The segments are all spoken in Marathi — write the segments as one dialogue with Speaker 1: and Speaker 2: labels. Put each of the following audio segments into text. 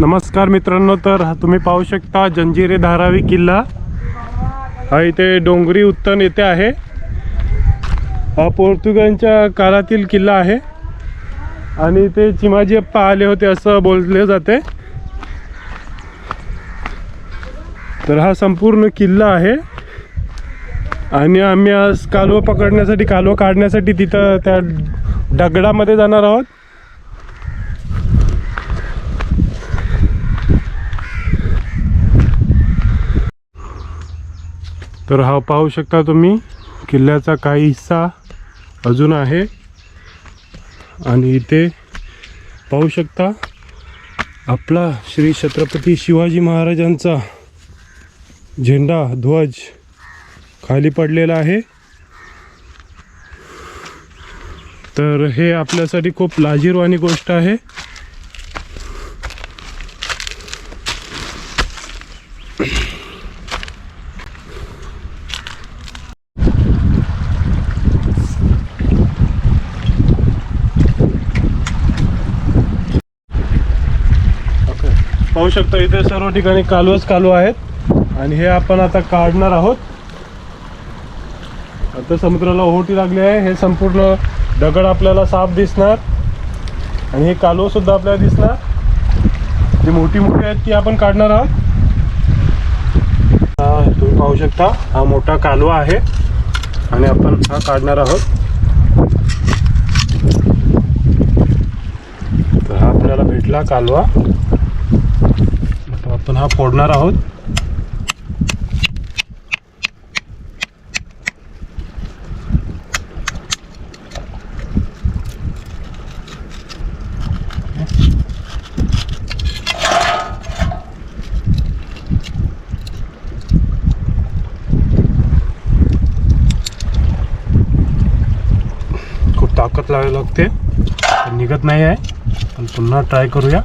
Speaker 1: नमस्कार मित्रांनो तर तुम्ही पाहू शकता जंजिरे धारावी किल्ला. हा इथे डोंगरी उत्तन येथे आहे. हा पोर्तुगालच्या काळातील किल्ला आहे. आणि इथे चिमाजी अप्पा आले होते असं बोलले जाते. तर हा संपूर्ण किल्ला आहे. आणि आम्ही आज कालवं पकडण्यासाठी कालवं काढण्यासाठी तिथं त्या दगडामध्ये जाणार आहोत. तर हा पाहू शकता तुम्ही किल्ल्याचा काही हिस्सा अजून आहे. आणि इथे पाहू शकता आपला श्री छत्रपती शिवाजी महाराजांचा झेंडा ध्वज खाली पडलेला आहे. तर हे आपल्यासाठी खूप लाजीरवाणी गोष्ट आहे. पाहू शकता इथे सर्व ठिकाणी कालवच कालू आहेत. आणि हे आपण आता काढणार आहोत. आता समुद्राला ओहोटी लागली आहे. हे संपूर्ण दगड आपल्याला साफ दिसणार. आणि हे कालू सुद्धा आपल्याला दिसणार. जी मोठी मोठी आहेत ती आपण काढणार आहोत. हा, तुम्ही पाहू शकता हा मोठा कालवा आहे. आणि आपण हा काढणार आहोत. तर हा आपल्याला भेटला कालवा. आपण हा फोडणार आहोत. खूप ताकद लावावी लागते. निघत नाही आहे. पण पुन्हा ट्राय करूया.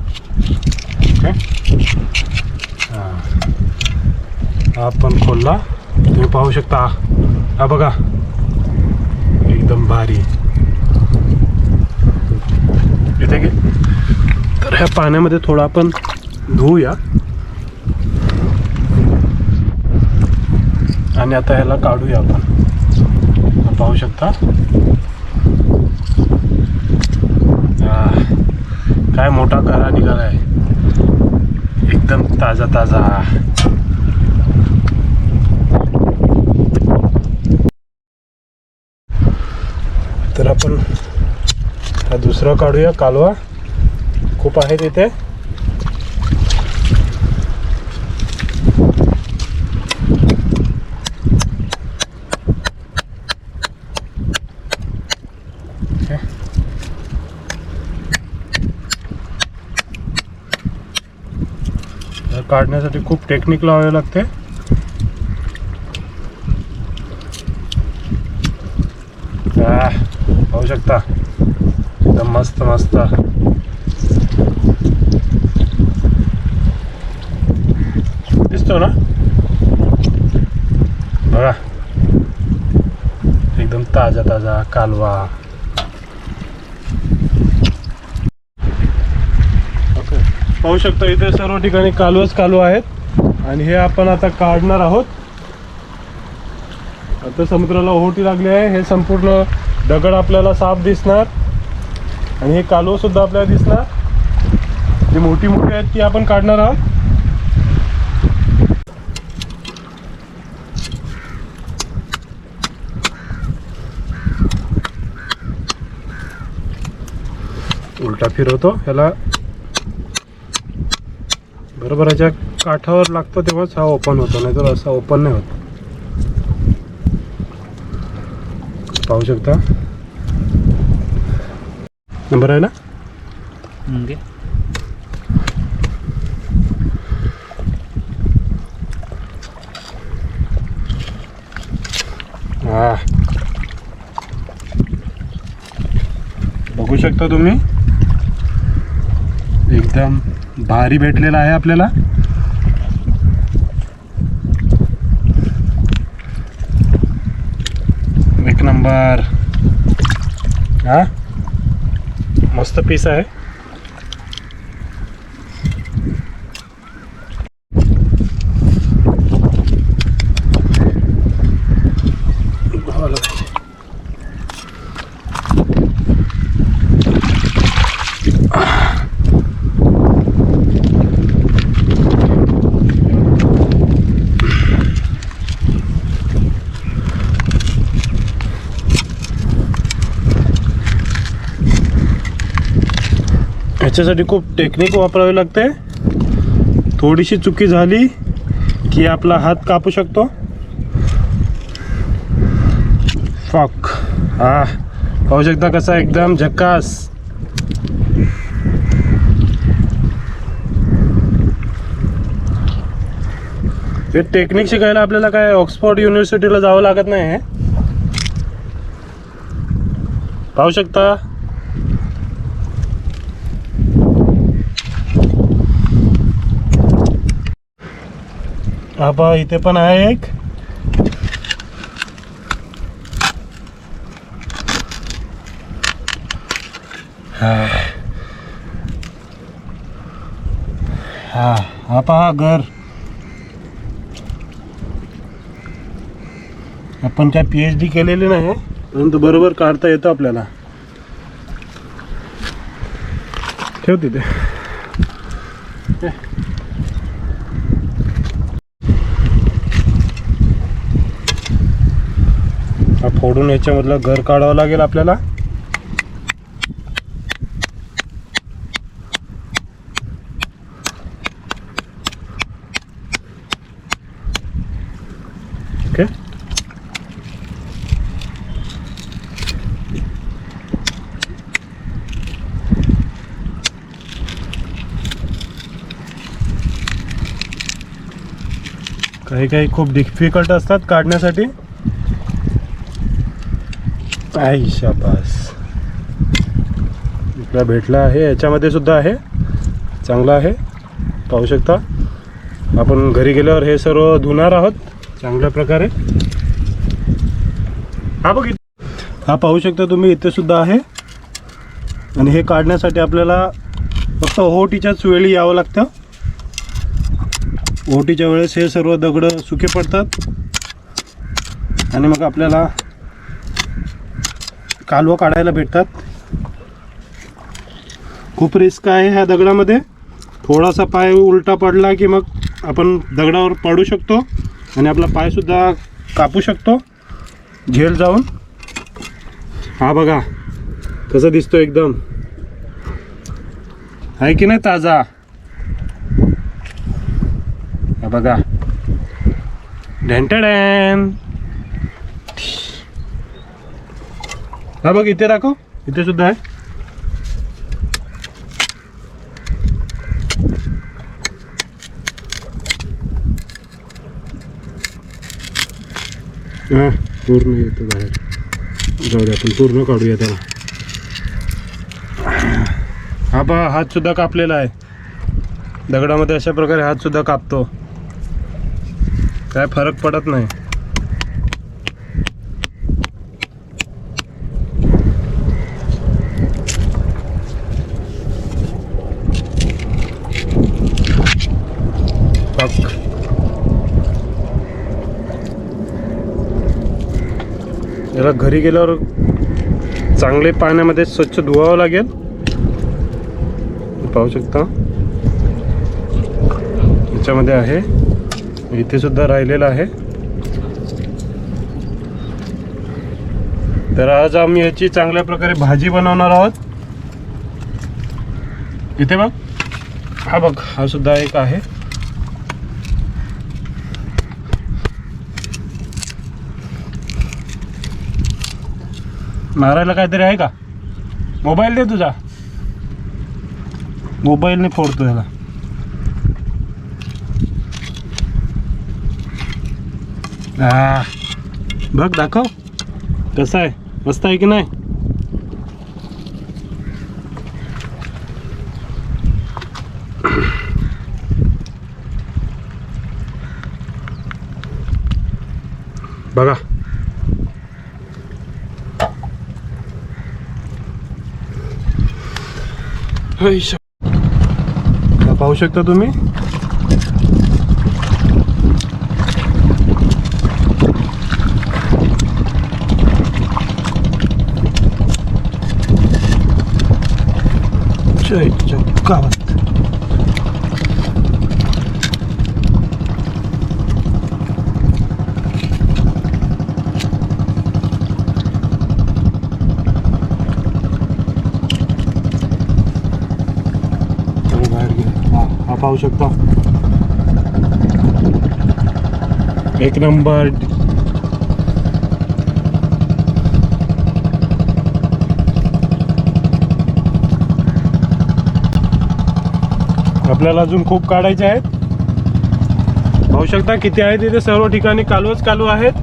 Speaker 1: ओके आपण खोलला. तुम्ही पाहू शकता. हा बघा. एकदम भारी. इथे घे. तर ह्या पाण्यामध्ये थोडं आपण धुवूया आणि आता ह्याला काढूया आपण. पाहू शकता. काय मोठा करा निघाला आहे एकदम ताजा ताजा तर आपण हा दुसरा काढूया. कालवा खूप आहे तिथे. काढण्यासाठी खूप टेक्निक लावावे लागते आह, पाहू शकता. एकदम मस्त मस्त. दिसतो ना? बघा. एकदम ताजा ताजा कालवा. ओके. पाहू शकता इथे सर्व ठिकाणी कालवच कालवा आहेत. आणि हे आपण आता काढणार आहोत. आता समुद्राला ओहोटी लागली आहे. हे संपूर्ण दगड आपल्याला साफ दिसणार आणि हे कालव सुद्धा आपल्याला दिसणार. जी मोठी मोठी आहेत ती आपण काढणार आहोत. उलटा फिरवतो ह्याला. बरोबर ह्याच्या काठावर लागतो तेव्हाच हा ओपन होतो नाहीतर असा ओपन नाही होत. पाहू शकता? नंबर आहे ना हा बघू शकता तुम्ही? एकदम भारी भेटलेला आहे आपल्याला. एक नंबर. हा? मस्त पीस आहे. ह्याच्यासाठी खूप टेक्निक वापरावी लागते. थोडीशी चुकी झाली की आपला हात कापू शकतो. फॉक हा पाहू शकता कसा एकदम झक्कास हे टेक्निक शिकायला आपल्याला काय ऑक्सफोर्ड युनिव्हर्सिटीला जावं लागत नाही आहे पाहू शकता? हा पहा इथे पण आहे एक. हा. हा हा पहा घर. आपण काय पी एच डी केलेली नाही परंतु बरोबर काढता येतं आपल्याला. ठेव तिथे. फोडून याच्यामधलं घर काढावं लागेल आपल्याला. ओके. काही काही खूप डिफिकल्ट असतात काढण्यासाठी. आई शाबास आपला भेटला आहे याच्यामध्ये सुद्धा आहे. चांगला आहे. पाहू शकता. आपण घरी गेल्यावर हे सर्व धुणार आहोत. चांगल्या प्रकारे. हा बघ इथे. हा पाहू शकता तुम्ही इथे सुद्धा आहे. आणि हे काढण्यासाठी आपल्याला फक्त ओहोटीच्याच वेळी यावं लागतं. ओहोटीच्या वेळेस हे सर्व दगडं सुके पडतात. आणि मग आपल्याला कालवं काढायला भेटतात. खूप रिस्क आहे ह्या दगडामध्ये. थोडासा पाय उलटा पडला की मग आपण दगडावर पडू शकतो आणि आपला पायसुद्धा कापू शकतो. झेल जाऊन. हा बघा कसं दिसतो एकदम. आहे की नाही ताजा? हा बघा. ढेंटडॅन हा बघ इथे दाखव. इथे सुद्धा आहे. हा पूर्ण येतो बाहेर. जाऊ दे आपण पूर्ण काढूया त्याला. हा बा हात सुद्धा कापलेला आहे. दगडामध्ये अशा प्रकारे हात सुद्धा कापतो. काय फरक पडत नाही. जरा घरी गेल्यावर चांगले पाण्यामध्ये स्वच्छ धुवावं लागेल. पाहू शकता. याच्यामध्ये आहे. इथे सुद्धा राहिलेलं आहे. तर आज आम्ही याची चांगल्या प्रकारे भाजी बनवणार आहोत. इथे बघ. हा बघ हा सुद्धा एक आहे. मारायला काहीतरी आहे का? मोबाईल दे तुझा. मोबाईलने फोडतो याला बघ दाखव. कसं आहे? मस्त आहे की नाही? बघा हैशा. हा पाहू शकता तुम्ही? जय जगगावत पाहू शकता. एक नंबर. आपल्याला अजून खूप काढायचे आहेत. पाहू शकता किती आहेत इथे? सर्व ठिकाणी कालवच कालू आहेत.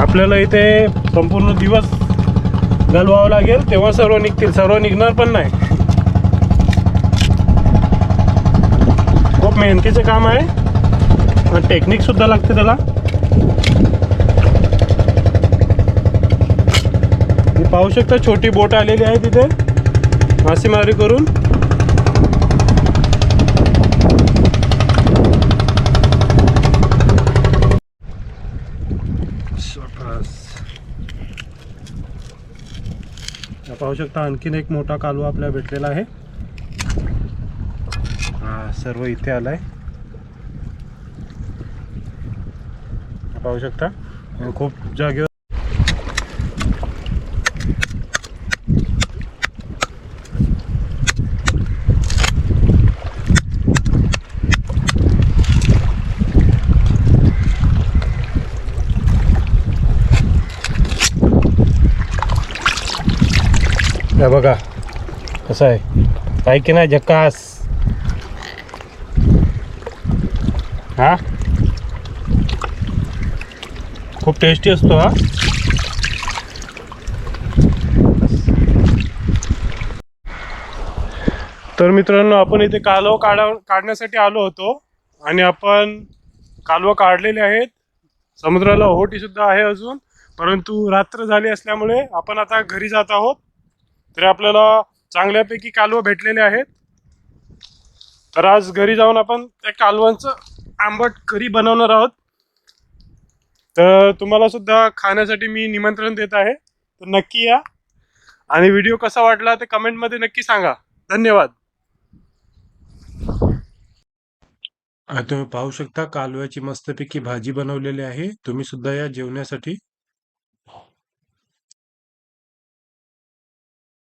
Speaker 1: आपल्याला इथे संपूर्ण दिवस घालवावं लागेल. तेव्हा सर्व निघतील. सर्व निघणार पण नाही. खूप मेहनतीचं काम आहे. टेक्निक सुद्धा लागते त्याला. पाहू शकता छोटी बोट आलेली आहे तिथे. मासेमारी करून. पाहू शकता आणखीन एक मोठा कालवा आपल्याला भेटलेला आहे. सर्व इथे आलाय. पाहू शकता? खूप जागेवर बघा कसं आहे? काय की नाही? झकास हा? खूप टेस्टी असतो हा. तर मित्रांनो आपण इथे कालव काढा काढण्यासाठी आलो होतो आणि आपण कालवं काढलेले आहेत. समुद्राला ओहोटी सुद्धा आहे अजून परंतु रात्र झाली असल्यामुळे आपण आता घरी जात आहोत. तरी आपल्याला चांगल्यापैकी कालवं भेटलेले आहेत. तर आज घरी जाऊन आपण त्या कालवांचं आंबट करी बनवणार आहोत. तर तुम्हाला सुद्धा खाण्यासाठी मी निमंत्रण देत आहे. तर नक्की या. आणि व्हिडिओ कसा वाटला ते कमेंटमध्ये नक्की सांगा. धन्यवाद. तुम्ही पाहू शकता कालव्याची मस्तपैकी भाजी बनवलेली आहे. तुम्ही सुद्धा या जेवण्यासाठी